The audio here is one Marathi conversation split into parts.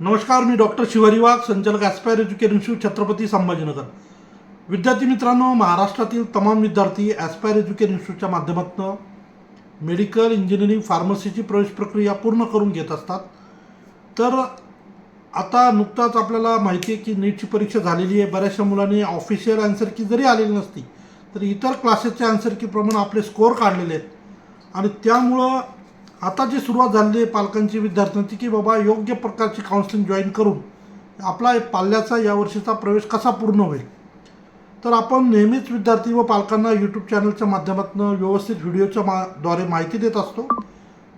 नमस्कार मी डॉक्टर शिवारी वाघ संचालक aspire education institute Chhatrapati Sambhajinagar. विद्यार्थी मित्रांनो महाराष्ट्रातील तमाम विद्यार्थी ॲस्पायर एज्युकेशन इन्स्टिट्यूटच्या माध्यमातून मेडिकल इंजिनिअरिंग फार्मसीची प्रवेश प्रक्रिया पूर्ण करून घेत असतात. तर आता नुकताच आपल्याला माहिती आहे की नीटची परीक्षा झालेली आहे. बऱ्याचशा मुलांनी ऑफिशियल आन्सर की जरी आलेली नसती तरी इतर क्लासेसच्या आन्सर कीप्रमाणे आपले स्कोअर काढलेले आहेत. आणि त्यामुळं आता जी सुरुवात झालेली आहे पालकांची विद्यार्थ्यांची की बाबा योग्य प्रकारची काउन्सिलिंग जॉईन करून आपला पाल्याचा यावर्षीचा प्रवेश कसा पूर्ण होईल? तर आपण नेहमीच विद्यार्थी व पालकांना यूट्यूब चॅनलच्या माध्यमातून व्यवस्थित व्हिडिओच्या मा द्वारे माहिती देत असतो.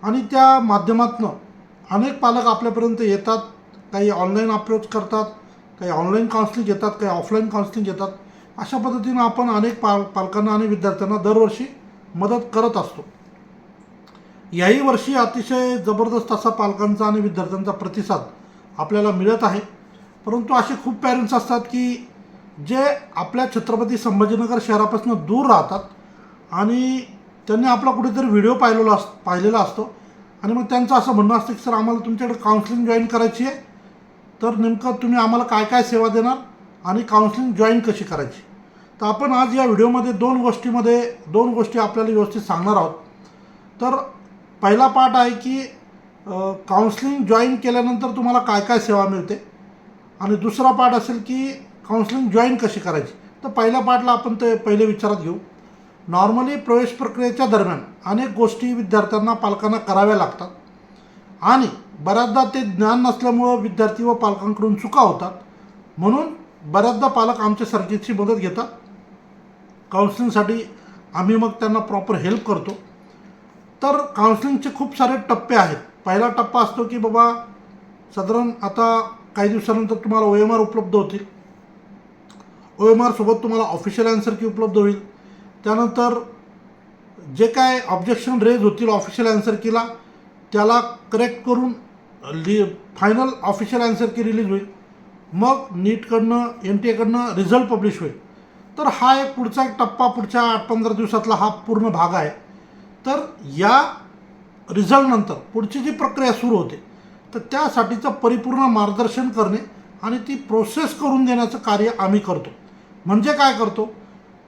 आणि त्या माध्यमातून अनेक पालक आपल्यापर्यंत येतात काही ऑनलाईन अप्रोच करतात काही ऑनलाईन काउन्सिलिंग घेतात काही ऑफलाईन काउन्सिलिंग घेतात. अशा पद्धतीनं आपण अनेक पाल पालकांना आणि विद्यार्थ्यांना दरवर्षी मदत करत असतो. याही वर्षी अतिशय जबरदस्त असा पालकांचा आणि विद्यार्थ्यांचा प्रतिसाद आपल्याला मिळत आहे. परंतु असे खूप पॅरेंट्स असतात की जे आपल्या छत्रपती संभाजीनगर शहरापासून दूर राहतात आणि त्यांनी आपला कुठेतरी व्हिडिओ पाहिलेला अस पाहिलेला असतो. आणि मग त्यांचं असं म्हणणं असतं की सर आम्हाला तुमच्याकडे काउन्सिलिंग जॉईन करायची आहे. तर नेमकं तुम्ही आम्हाला काय काय सेवा देणार आणि काउन्सिलिंग जॉईन कशी करायची? तर आपण आज या व्हिडिओमध्ये दोन गोष्टीमध्ये दोन गोष्टी आपल्याला व्यवस्थित सांगणार आहोत. तर पहिला पाठ आहे की काउन्सिलिंग जॉईन केल्यानंतर तुम्हाला काय काय सेवा मिळते? आणि दुसरा पाठ असेल की काउन्सिलिंग जॉईन कशी करायची? तर पहिल्या पार्टला आपण ते पहिले विचारात घेऊ. नॉर्मली प्रवेश प्रक्रियेच्या दरम्यान अनेक गोष्टी विद्यार्थ्यांना पालकांना कराव्या लागतात. आणि बऱ्याचदा ते ज्ञान नसल्यामुळं विद्यार्थी व पालकांकडून चुका होतात. म्हणून बऱ्याचदा पालक आमच्या सर्किटची मदत घेतात. काउन्सिलिंगसाठी आम्ही मग त्यांना प्रॉपर हेल्प करतो. तर काउन्सिलिंगचे खूप सारे टप्पे आहेत. पहिला टप्पा असतो की बाबा साधारण आता काही दिवसानंतर तुम्हाला ओ एम आर उपलब्ध होतील. ओ एम आरसोबत तुम्हाला ऑफिशियल अँसर की उपलब्ध होईल. त्यानंतर जे काय ऑब्जेक्शन रेज होतील ऑफिशियल अँसर कीला त्याला करेक्ट करून लि final official answer key release होईल. मग नीटकडनं एन टी एकडनं रिझल्ट पब्लिश होईल. तर हा एक पुढचा एक टप्पा पुढच्या आठ पंधरा दिवसातला हा पूर्ण भाग आहे. तर या रिझल्टनंतर पुढची जी प्रक्रिया सुरू होते तर त्यासाठीचं परिपूर्ण मार्गदर्शन करणे आणि ती प्रोसेस करून देण्याचं कार्य आम्ही करतो. म्हणजे काय करतो?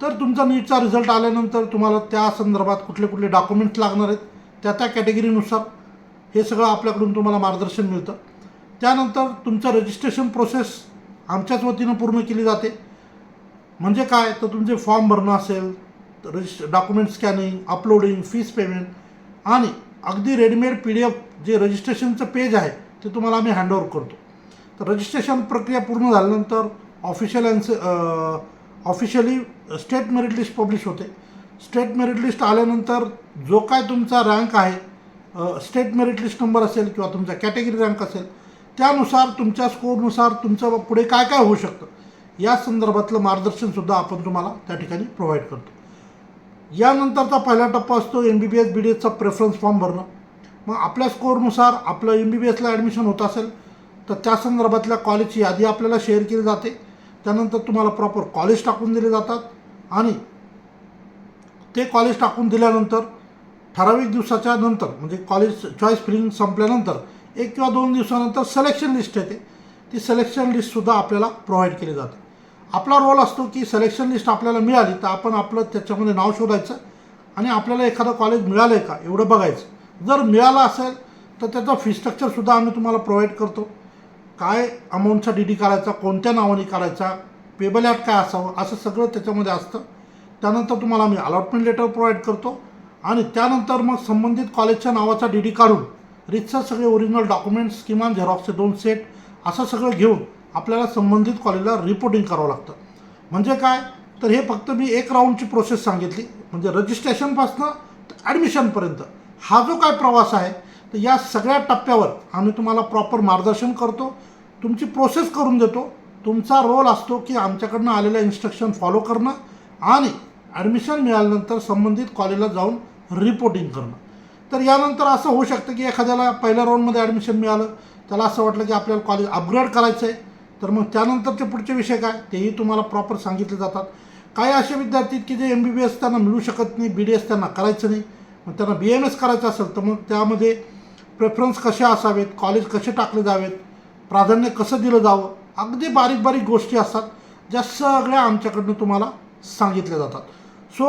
तर तुमचा नीटचा रिझल्ट आल्यानंतर तुम्हाला त्या संदर्भात कुठले कुठले डॉक्युमेंट्स लागणार आहेत त्या त्या कॅटेगरीनुसार हे सगळं आपल्याकडून तुम्हाला मार्गदर्शन मिळतं. त्यानंतर तुमचं रजिस्ट्रेशन प्रोसेस आमच्याच वतीनं पूर्ण केली जाते. म्हणजे काय? तर तुमचे फॉर्म भरणं असेल register document scanning uploading fees payment आणि अगदी रेडीमेड पी डी एफ जे रजिस्ट्रेशनचं पेज आहे ते तुम्हाला आम्ही हँडओव्हर करतो. तर रजिस्ट्रेशन प्रक्रिया पूर्ण झाल्यानंतर official अँसे officially state merit list publish होते. स्टेट मेरिट लिस्ट आल्यानंतर जो काय तुमचा रँक आहे स्टेट मेरिट लिस्ट नंबर असेल किंवा तुमचा कॅटेगरी रँक असेल त्यानुसार तुमच्या स्कोरनुसार तुमचं पुढे काय काय होऊ शकतं या संदर्भातलं मार्गदर्शनसुद्धा आपण तुम्हाला त्या ठिकाणी प्रोव्हाइड करतो. यानंतरचा पहिला टप्पा असतो M B B S B D एसचा preference form भरणं. मग आपल्या स्कोअरनुसार आपलं एम बी बी एसला ॲडमिशन होत असेल तर त्या संदर्भातल्या कॉलेजची यादी आपल्याला शेअर केली जाते. त्यानंतर तुम्हाला प्रॉपर कॉलेज टाकून दिले जातात आणि ते कॉलेज टाकून दिल्यानंतर ठराविक दिवसाच्या नंतर म्हणजे कॉलेज चॉईस फिलिंग संपल्यानंतर एक किंवा दोन दिवसानंतर सिलेक्शन लिस्ट येते. ती सिलेक्शन लिस्टसुद्धा आपल्याला प्रोव्हाइड केली जाते. आपला रोल असतो की सिलेक्शन लिस्ट आपल्याला मिळाली तर आपण आपलं त्याच्यामध्ये नाव शोधायचं आणि आपल्याला एखादं कॉलेज मिळालं आहे का एवढं बघायचं. जर मिळालं असेल तर त्याचा फी स्ट्रक्चरसुद्धा आम्ही तुम्हाला प्रोव्हाइड करतो. काय अमाऊंटचा डी डी काढायचा कोणत्या नावाने काढायचा पेबल ॲट काय असावं असं सगळं त्याच्यामध्ये असतं. त्यानंतर तुम्हाला आम्ही अलॉटमेंट लेटर प्रोव्हाइड करतो आणि त्यानंतर मग संबंधित कॉलेजच्या नावाचा डी डी काढून रितसर सगळे ओरिजिनल डॉक्युमेंट्स किमान झेरॉक्सचे दोन सेट असं सगळं घेऊन आपल्याला संबंधित कॉलेजला रिपोर्टिंग करावं लागतं. म्हणजे काय? तर हे फक्त मी एक राऊंडची प्रोसेस सांगितली. म्हणजे रजिस्ट्रेशनपासनं ॲडमिशनपर्यंत हा जो काय प्रवास आहे तर या सगळ्या टप्प्यावर आम्ही तुम्हाला प्रॉपर मार्गदर्शन करतो. तुमची प्रोसेस करून देतो. तुमचा रोल असतो की आमच्याकडनं आलेल्या इन्स्ट्रक्शन फॉलो करणं आणि ॲडमिशन मिळाल्यानंतर संबंधित कॉलेजला जाऊन रिपोर्टिंग करणं. तर यानंतर असं होऊ शकतं की एखाद्याला पहिल्या राऊंडमध्ये ॲडमिशन मिळालं. त्याला असं वाटलं की आपल्याला कॉलेज अपग्रेड करायचं आहे तर मग त्यानंतरचे पुढचे विषय काय? तेही तुम्हाला प्रॉपर सांगितले जातात. काही असे विद्यार्थी की जे एम बी बी एस त्यांना मिळू शकत नाही बी डी एस त्यांना करायचं नाही. मग त्यांना बी एम एस करायचं असेल तर मग त्यामध्ये प्रेफरन्स कसे असावेत कॉलेज कसे टाकले जावेत प्राधान्य कसं दिलं जावं अगदी बारीक बारीक गोष्टी असतात ज्या सगळ्या आमच्याकडनं तुम्हाला सांगितल्या जातात. सो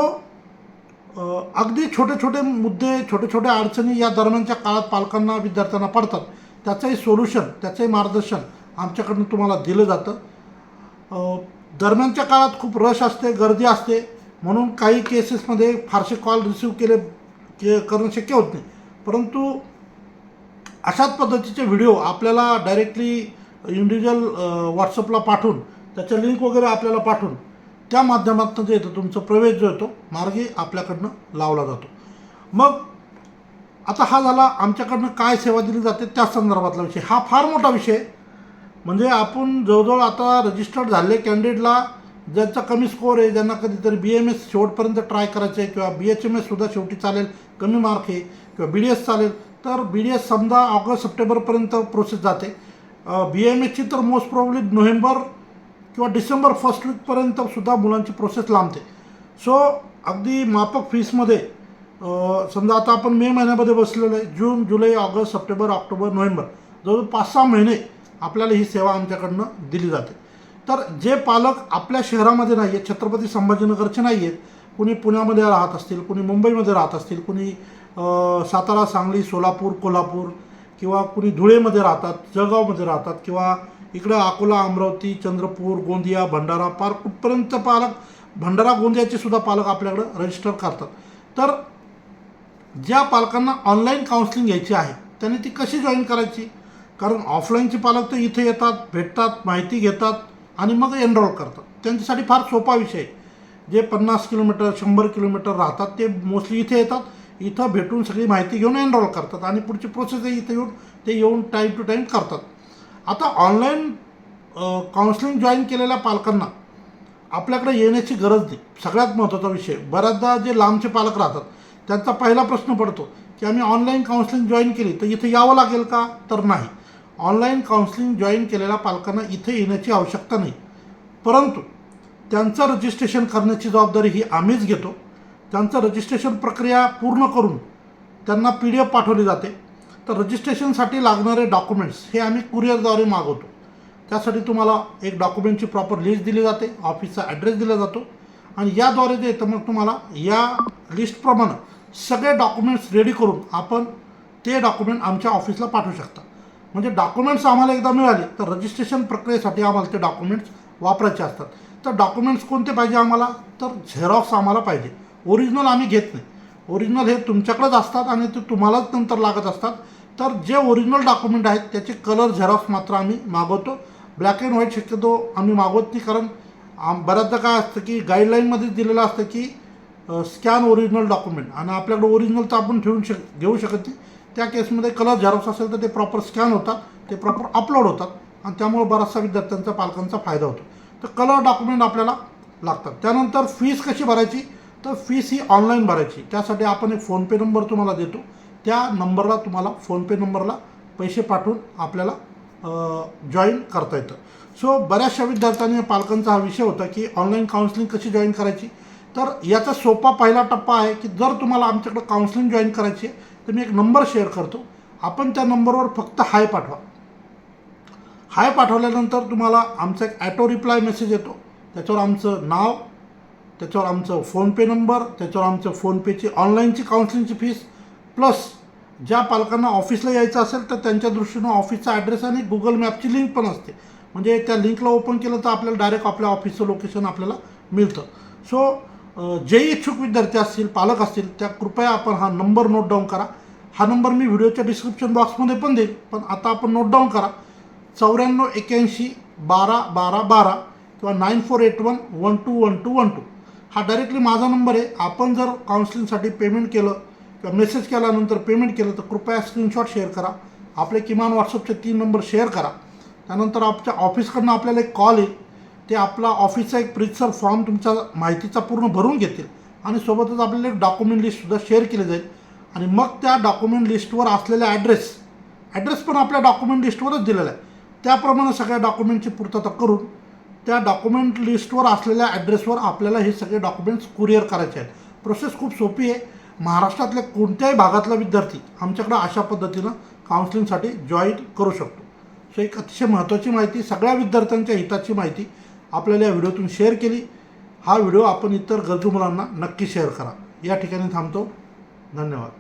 अगदी छोटे छोटे मुद्दे छोटे छोटे अडचणी या दरम्यानच्या काळात पालकांना विद्यार्थ्यांना पडतात. त्याचंही सोल्युशन त्याचंही मार्गदर्शन आमच्याकडनं तुम्हाला दिलं जातं. दरम्यानच्या काळात खूप रश असते गर्दी असते. म्हणून काही केसेसमध्ये फारसे कॉल रिसीव केले के करणं शक्य होत नाही. परंतु अशाच पद्धतीचे व्हिडिओ आपल्याला डायरेक्टली इंडिव्हिज्युअल व्हॉट्सअपला पाठवून त्याच्या लिंक वगैरे आपल्याला पाठवून त्या माध्यमातून जे येतं तुमचा प्रवेश जो येतो मार्गी आपल्याकडनं लावला जातो. मग आता हा झाला आमच्याकडनं काय सेवा दिली जाते त्या संदर्भातला विषय. हा फार मोठा विषय आहे. म्हणजे आपण जवळजवळ आता रजिस्टर्ड झाले कॅन्डिडेटला ज्यांचा कमी स्कोअर आहे ज्यांना कधीतरी बी एम एस शेवटपर्यंत ट्राय करायचं आहे किंवा बी एच एम एससुद्धा शेवटी चालेल कमी मार्क आहे किंवा बी डी एस चालेल तर बी डी एस समजा ऑगस्ट सप्टेंबरपर्यंत प्रोसेस जाते. बी एम एसची तर मोस्ट प्रॉब्ली नोव्हेंबर किंवा डिसेंबर फर्स्ट वीकपर्यंत सुद्धा मुलांची प्रोसेस लांबते. सो अगदी माफक फीसमध्ये समजा आता आपण मे महिन्यामध्ये बसलेलो आहे June July August September October November जवळजवळ पाच सहा महिने आपल्याला ही सेवा आमच्याकडनं दिली जाते. तर जे पालक आपल्या शहरामध्ये नाही आहेत छत्रपती संभाजीनगरचे नाही आहेत कुणी पुण्यामध्ये राहत असतील कुणी मुंबईमध्ये राहत असतील कुणी सातारा सांगली सोलापूर कोल्हापूर किंवा कुणी धुळेमध्ये राहतात जळगावमध्ये राहतात किंवा इकडं अकोला अमरावती चंद्रपूर गोंदिया भंडारा पार कुठपर्यंत पालक भंडारा गोंदियाचे सुद्धा पालक आपल्याकडं रजिस्टर करतात. तर ज्या पालकांना ऑनलाईन काउन्सिलिंग घ्यायची आहे त्यांनी ती कशी जॉईन करायची? कारण ऑफलाईनचे पालक तर इथे येतात भेटतात माहिती घेतात आणि मग एनरोल करतात. त्यांच्यासाठी फार सोपा विषय आहे. जे पन्नास किलोमीटर शंभर किलोमीटर राहतात ते मोस्टली इथे येतात. इथं भेटून सगळी माहिती घेऊन एनरोल करतात आणि पुढची प्रोसेसही इथे येऊन ते येऊन टाईम टू टाईम करतात. आता ऑनलाईन काउन्सिलिंग जॉईन केलेल्या पालकांना आपल्याकडे येण्याची गरज नाही. सगळ्यात महत्त्वाचा विषय बऱ्याचदा जे लांबचे पालक राहतात त्यांचा पहिला प्रश्न पडतो की आम्ही ऑनलाईन काउन्सिलिंग जॉईन केली तर इथे यावं लागेल का? तर नाही. ऑनलाईन काउन्सिलिंग जॉईन केलेल्या पालकांना इथे येण्याची आवश्यकता नाही. परंतु त्यांचं रजिस्ट्रेशन करण्याची जबाबदारी ही आम्हीच घेतो. त्यांचं रजिस्ट्रेशन प्रक्रिया पूर्ण करून त्यांना पी डी एफ पाठवली जाते. तर रजिस्ट्रेशनसाठी लागणारे डॉक्युमेंट्स हे आम्ही कुरिअरद्वारे मागवतो. त्यासाठी तुम्हाला एक डॉक्युमेंटची प्रॉपर लिस्ट दिली जाते ऑफिसचा ॲड्रेस दिला जातो आणि याद्वारे जे येतं मग तुम्हाला या लिस्टप्रमाणे सगळे डॉक्युमेंट्स रेडी करून आपण ते डॉक्युमेंट आमच्या ऑफिसला पाठवू शकता. म्हणजे डॉक्युमेंट्स आम्हाला एकदा मिळाले तर रजिस्ट्रेशन प्रक्रियेसाठी आम्हाला ते डॉक्युमेंट्स वापरायचे असतात. तर डॉक्युमेंट्स कोणते पाहिजे आम्हाला? तर झेरॉक्स आम्हाला पाहिजे. ओरिजिनल आम्ही घेत नाही. ओरिजिनल हे तुमच्याकडेच असतात आणि ते तुम्हालाच नंतर लागत असतात. तर जे ओरिजिनल डॉक्युमेंट आहेत त्याचे कलर झेरॉक्स मात्र आम्ही मागवतो. ब्लॅक अँड व्हाईट शक्यतो आम्ही मागवत नाही कारण आम बऱ्याचदा काय असतं की गाईडलाईनमध्येच दिलेलं असतं की स्कॅन ओरिजिनल डॉक्युमेंट आणि आपल्याकडे ओरिजिनल तर आपण ठेवून शक घेऊ शकत नाही. त्या केसमध्ये कलर झेरॉक्स असेल तर ते प्रॉपर स्कॅन होतात ते प्रॉपर अपलोड होतात आणि त्यामुळे बराचसा विद्यार्थ्यांचा पालकांचा फायदा होतो. तर कलर डॉक्युमेंट आपल्याला लागतात. त्यानंतर फीस कशी भरायची? तर फीस ही ऑनलाईन भरायची. त्यासाठी आपण एक फोनपे नंबर तुम्हाला देतो. त्या नंबरला तुम्हाला फोनपे नंबरला पैसे पाठवून आपल्याला जॉईन करता येतं. सो बऱ्याचशा विद्यार्थ्यांनी पालकांचा हा विषय होता की ऑनलाईन काउन्सिलिंग कशी जॉईन करायची? तर याचा सोपा पहिला टप्पा आहे की जर तुम्हाला आमच्याकडं काउन्सिलिंग जॉईन करायची आहे तर मी एक नंबर शेअर करतो आपण त्या नंबरवर फक्त हाय पाठवा. हाय पाठवल्यानंतर तुम्हाला आमचा एक ॲटो रिप्लाय मेसेज येतो. त्याच्यावर आमचं नाव त्याच्यावर आमचं फोनपे नंबर त्याच्यावर आमचं फोनपेची ऑनलाईनची काउन्सिलिंगची फीस प्लस ज्या पालकांना ऑफिसला यायचं असेल तर त्यांच्या दृष्टीनं ऑफिसचा ॲड्रेस आणि गुगल मॅपची लिंक पण असते. म्हणजे त्या लिंकला ओपन केलं तर आपल्याला डायरेक्ट आपल्या ऑफिसचं लोकेशन आपल्याला मिळतं. सो जे इच्छुक विद्यार्थी असतील पालक असतील त्या कृपया आपण हा नंबर नोट डाऊन करा. हा नंबर मी व्हिडिओच्या डिस्क्रिप्शन बॉक्समध्ये पण देईल. पण आता आपण नोट डाऊन करा. चौऱ्याण्णव एक्याऐंशी बारा बारा बारा किंवा nine four eight one one two one two one two हा डायरेक्टली माझा नंबर आहे. आपण जर काउन्सिलिंगसाठी पेमेंट केलं किंवा मेसेज केल्यानंतर पेमेंट केलं तर कृपया स्क्रीनशॉट शेअर करा. आपले किमान व्हॉट्सअपचे तीन नंबर शेअर करा. त्यानंतर आमच्या ऑफिसकडनं आपल्याला एक कॉल येईल. ते आपला ऑफिसचा एक प्रितसर फॉर्म तुमच्या माहितीचा पूर्ण भरून घेतील. आणि सोबतच आपल्याला एक डॉक्युमेंट लिस्टसुद्धा शेअर केली जाईल. आणि मग त्या डॉक्युमेंट लिस्टवर असलेला ॲड्रेस ॲड्रेस पण आपल्या डॉक्युमेंट लिस्टवरच दिलेला आहे. त्याप्रमाणे सगळ्या डॉक्युमेंटची पूर्तता करून त्या डॉक्युमेंट लिस्टवर असलेल्या ॲड्रेसवर आपल्याला हे सगळे डॉक्युमेंट्स कुरिअर करायचे आहेत. प्रोसेस खूप सोपी आहे. महाराष्ट्रातल्या कोणत्याही भागातला विद्यार्थी आमच्याकडे अशा पद्धतीनं काउन्सिलिंगसाठी जॉईन करू शकतो. सो एक अतिशय महत्त्वाची माहिती सगळ्या विद्यार्थ्यांच्या हिताची माहिती आपल्याला या व्हिडिओतून शेअर केली. हा व्हिडिओ आपण इतर गरजू मुलांना नक्की शेअर करा. या ठिकाणी थांबतो. धन्यवाद.